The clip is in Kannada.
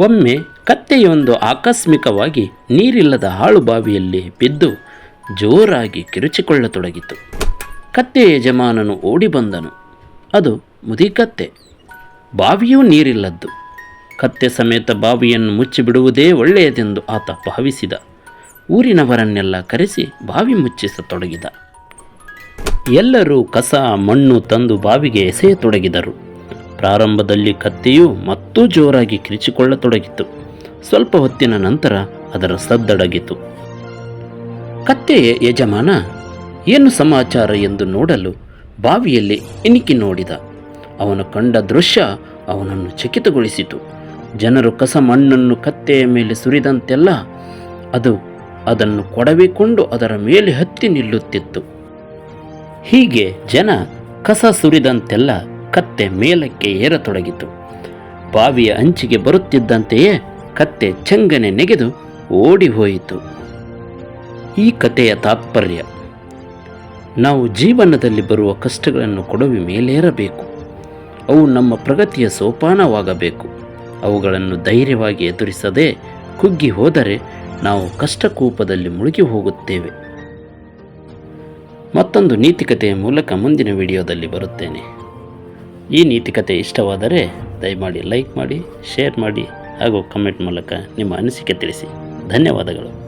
ಒಮ್ಮೆ ಕತ್ತೆಯೊಂದು ಆಕಸ್ಮಿಕವಾಗಿ ನೀರಿಲ್ಲದ ಹಾಳು ಬಾವಿಯಲ್ಲಿ ಬಿದ್ದು ಜೋರಾಗಿ ಕಿರುಚಿಕೊಳ್ಳತೊಡಗಿತು. ಕತ್ತೆಯ ಯಜಮಾನನು ಓಡಿ ಬಂದನು. ಅದು ಮುದಿಕತ್ತೆ. ಬಾವಿಯೂ ನೀರಿಲ್ಲದ್ದು. ಕತ್ತೆ ಸಮೇತ ಬಾವಿಯನ್ನು ಮುಚ್ಚಿಬಿಡುವುದೇ ಒಳ್ಳೆಯದೆಂದು ಆತ ಭಾವಿಸಿದ. ಊರಿನವರನ್ನೆಲ್ಲ ಕರೆಸಿ ಬಾವಿ ಮುಚ್ಚಿಸತೊಡಗಿದ. ಎಲ್ಲರೂ ಕಸ, ಮಣ್ಣು ತಂದು ಬಾವಿಗೆ ಎಸೆಯತೊಡಗಿದರು. ಪ್ರಾರಂಭದಲ್ಲಿ ಕತ್ತೆಯು ಮತ್ತೂ ಜೋರಾಗಿ ಕಿರಿಚಿಕೊಳ್ಳತೊಡಗಿತು. ಸ್ವಲ್ಪ ಹೊತ್ತಿನ ನಂತರ ಅದರ ಸದ್ದಡಗಿತು. ಕತ್ತೆಯ ಯಜಮಾನ, ಏನು ಸಮಾಚಾರ ಎಂದು ನೋಡಲು ಬಾವಿಯಲ್ಲಿ ಇಣಿಕಿ ನೋಡಿದ. ಅವನು ಕಂಡ ದೃಶ್ಯ ಅವನನ್ನು ಚಕಿತಗೊಳಿಸಿತು. ಜನರು ಕಸ ಮಣ್ಣನ್ನು ಕತ್ತೆಯ ಮೇಲೆ ಸುರಿದಂತೆಲ್ಲ ಅದು ಅದನ್ನು ಕೊಡವಿಕೊಂಡು ಅದರ ಮೇಲೆ ಹತ್ತಿ ನಿಲ್ಲುತ್ತಿತ್ತು. ಹೀಗೆ ಜನ ಕಸ ಸುರಿದಂತೆಲ್ಲ ಕತ್ತೆ ಮೇಲಕ್ಕೆ ಏರತೊಡಗಿತು. ಬಾವಿಯ ಅಂಚಿಗೆ ಬರುತ್ತಿದ್ದಂತೆಯೇ ಕತ್ತೆ ಚಂಗನೆ ನೆಗೆದು ಓಡಿ ಹೋಯಿತು. ಈ ಕಥೆಯ ತಾತ್ಪರ್ಯ, ನಾವು ಜೀವನದಲ್ಲಿ ಬರುವ ಕಷ್ಟಗಳನ್ನು ಕೊಡವಿ ಮೇಲೇರಬೇಕು. ಅವು ನಮ್ಮ ಪ್ರಗತಿಯ ಸೋಪಾನವಾಗಬೇಕು. ಅವುಗಳನ್ನು ಧೈರ್ಯವಾಗಿ ಎದುರಿಸದೆ ಕುಗ್ಗಿ ಹೋದರೆ ನಾವು ಕಷ್ಟಕೂಪದಲ್ಲಿ ಮುಳುಗಿ ಹೋಗುತ್ತೇವೆ. ಮತ್ತೊಂದು ನೀತಿಕತೆಯ ಮೂಲಕ ಮುಂದಿನ ವಿಡಿಯೋದಲ್ಲಿ ಬರುತ್ತೇನೆ. ಈ ನೀತಿಕತೆ ಇಷ್ಟವಾದರೆ ದಯಮಾಡಿ ಲೈಕ್ ಮಾಡಿ, ಶೇರ್ ಮಾಡಿ ಹಾಗೂ ಕಮೆಂಟ್ ಮೂಲಕ ನಿಮ್ಮ ಅನಿಸಿಕೆ ತಿಳಿಸಿ. ಧನ್ಯವಾದಗಳು.